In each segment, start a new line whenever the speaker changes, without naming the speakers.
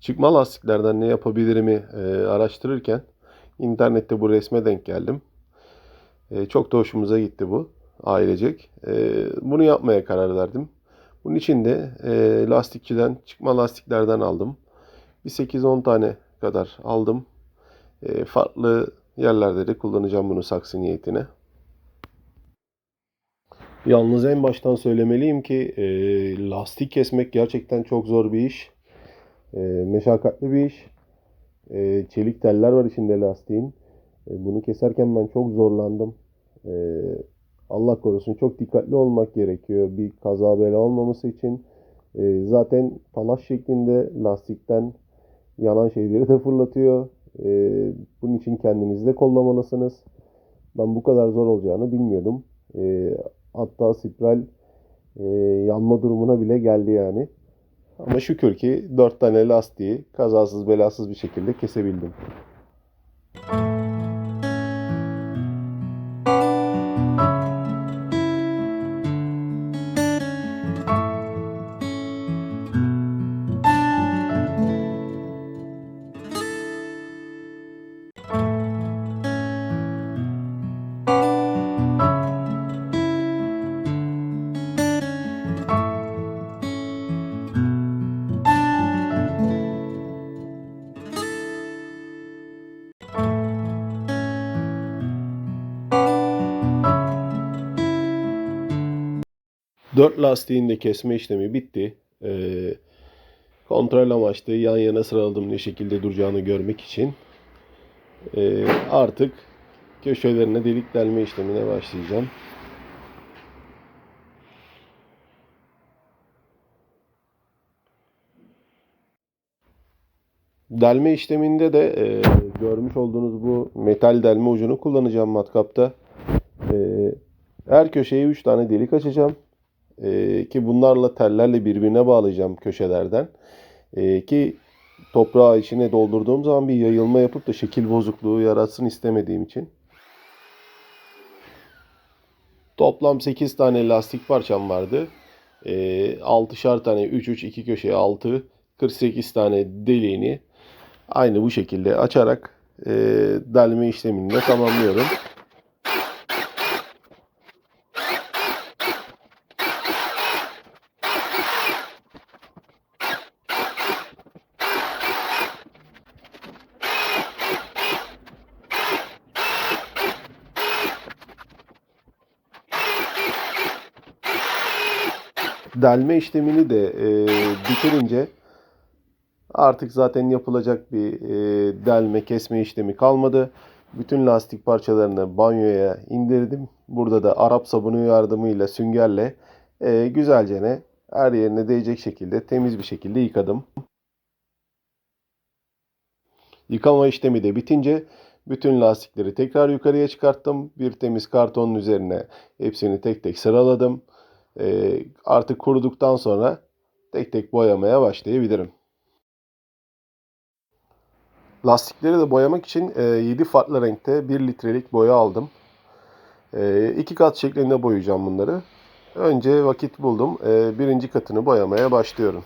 Çıkma lastiklerden ne yapabilirimi e, araştırırken internette bu resme denk geldim. E, çok da hoşumuza gitti bu ailecek. E, bunu yapmaya karar verdim. Bunun için de e, lastikçiden çıkma lastiklerden aldım. Bir 8-10 tane kadar aldım. E, farklı yerlerde de kullanacağım bunu saksı niyetine. Yalnız en baştan söylemeliyim ki e, lastik kesmek gerçekten çok zor bir iş. E, meşakkatli bir iş. E, çelik teller var içinde lastiğin. E, bunu keserken ben çok zorlandım. E, Allah korusun çok dikkatli olmak gerekiyor bir kaza bela olmaması için. E, zaten talaş şeklinde lastikten yanan şeyleri de fırlatıyor. E, bunun için kendinizi de kollamalısınız. Ben bu kadar zor olacağını bilmiyordum. E, hatta spiral e, yanma durumuna bile geldi yani. Ama şükür ki 4 tane lastiği kazasız belasız bir şekilde kesebildim. Dört lastiğin de kesme işlemi bitti. Ee, kontrol amaçlı yan yana sıraladım ne şekilde duracağını görmek için. Ee, artık köşelerine delik delme işlemine başlayacağım. Delme işleminde de e, görmüş olduğunuz bu metal delme ucunu kullanacağım matkapta. E, her köşeye 3 tane delik açacağım. E, ki bunlarla tellerle birbirine bağlayacağım köşelerden. E, ki toprağı içine doldurduğum zaman bir yayılma yapıp da şekil bozukluğu yaratsın istemediğim için. Toplam 8 tane lastik parçam vardı. E, 6'şar tane 3 3 2 köşeye 6 48 tane deliğini aynı bu şekilde açarak e, delme işlemini de tamamlıyorum. Delme işlemini de e, bitirince artık zaten yapılacak bir e, delme kesme işlemi kalmadı. Bütün lastik parçalarını banyoya indirdim. Burada da Arap sabunu yardımıyla süngerle e, güzelce ne her yerine değecek şekilde temiz bir şekilde yıkadım. Yıkama işlemi de bitince bütün lastikleri tekrar yukarıya çıkarttım. Bir temiz kartonun üzerine hepsini tek tek sıraladım. E, artık kuruduktan sonra tek tek boyamaya başlayabilirim. Lastikleri de boyamak için e, 7 farklı renkte 1 litrelik boya aldım. E, iki kat şeklinde boyayacağım bunları. Önce vakit buldum. E, birinci katını boyamaya başlıyorum.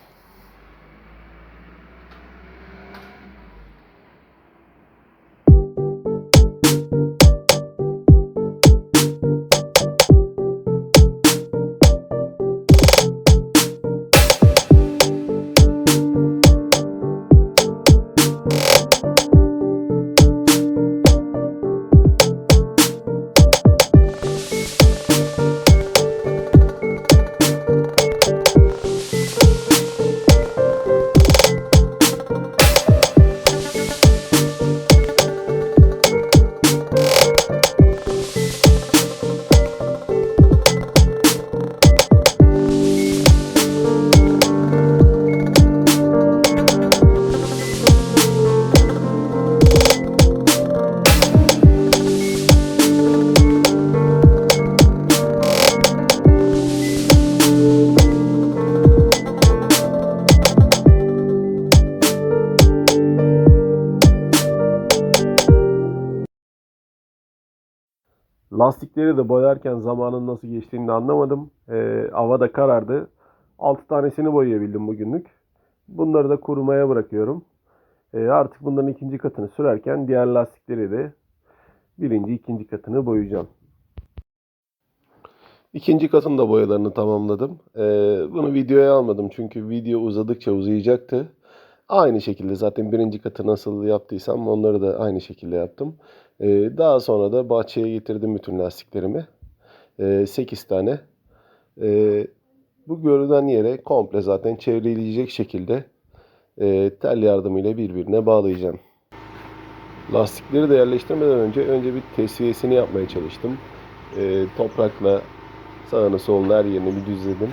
Lastikleri de boyarken zamanın nasıl geçtiğini de anlamadım. Ee, hava da karardı. 6 tanesini boyayabildim bugünlük. Bunları da kurumaya bırakıyorum. E, artık bunların ikinci katını sürerken diğer lastikleri de birinci, ikinci katını boyayacağım. İkinci katın da boyalarını tamamladım. E, bunu videoya almadım çünkü video uzadıkça uzayacaktı. Aynı şekilde zaten birinci katı nasıl yaptıysam onları da aynı şekilde yaptım. E, daha sonra da bahçeye getirdim bütün lastiklerimi. E, 8 tane. E, bu görünen yere komple zaten çevreleyecek şekilde e, tel yardımıyla birbirine bağlayacağım. Lastikleri de yerleştirmeden önce önce bir tesviyesini yapmaya çalıştım. Toprakla sağını solunu her yerini bir düzledim.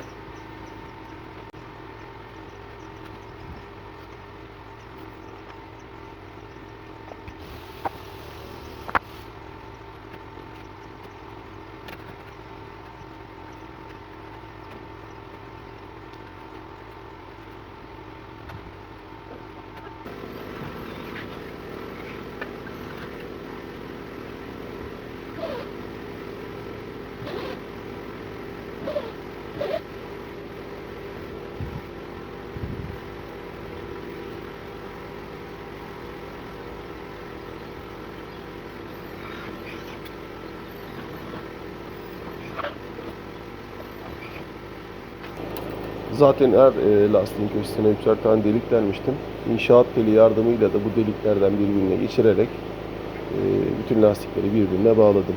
Zaten her e, lastiğin köşesine üçer tane delik delmiştim. İnşaat teli yardımıyla da bu deliklerden birbirine geçirerek e, bütün lastikleri birbirine bağladım.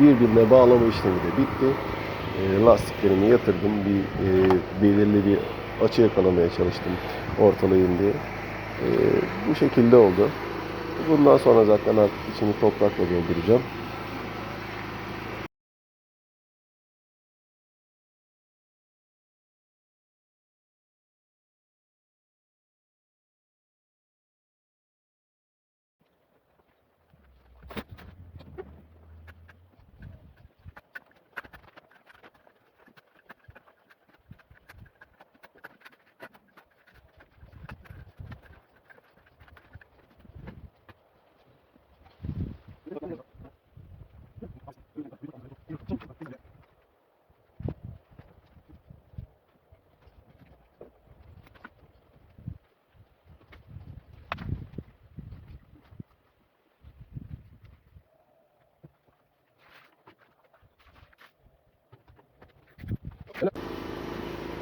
Birbirine bağlama işlemi de bitti. E, lastiklerimi yatırdım. Bir e, belirli bir açı yakalamaya çalıştım ortalayayım diye. E, bu şekilde oldu. Bundan sonra zaten artık içini toprakla dolduracağım.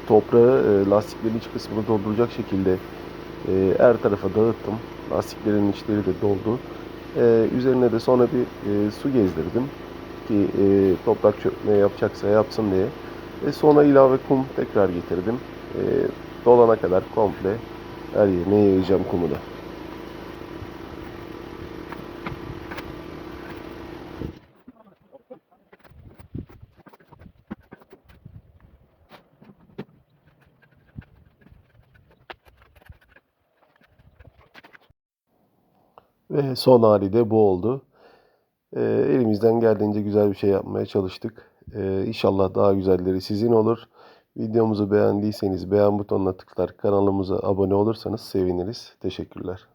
Toprağı e, lastiklerin iç kısmını dolduracak şekilde e, her tarafa dağıttım. Lastiklerin içleri de doldu. E, üzerine de sonra bir e, su gezdirdim ki e, toprak çökme yapacaksa yapsın diye. E, sonra ilave kum tekrar getirdim. E, dolana kadar komple her yerine yayacağım kumu da. Ve son hali de bu oldu. Ee, elimizden geldiğince güzel bir şey yapmaya çalıştık. Ee, inşallah daha güzelleri sizin olur. Videomuzu beğendiyseniz beğen butonuna tıklar kanalımıza abone olursanız seviniriz. Teşekkürler.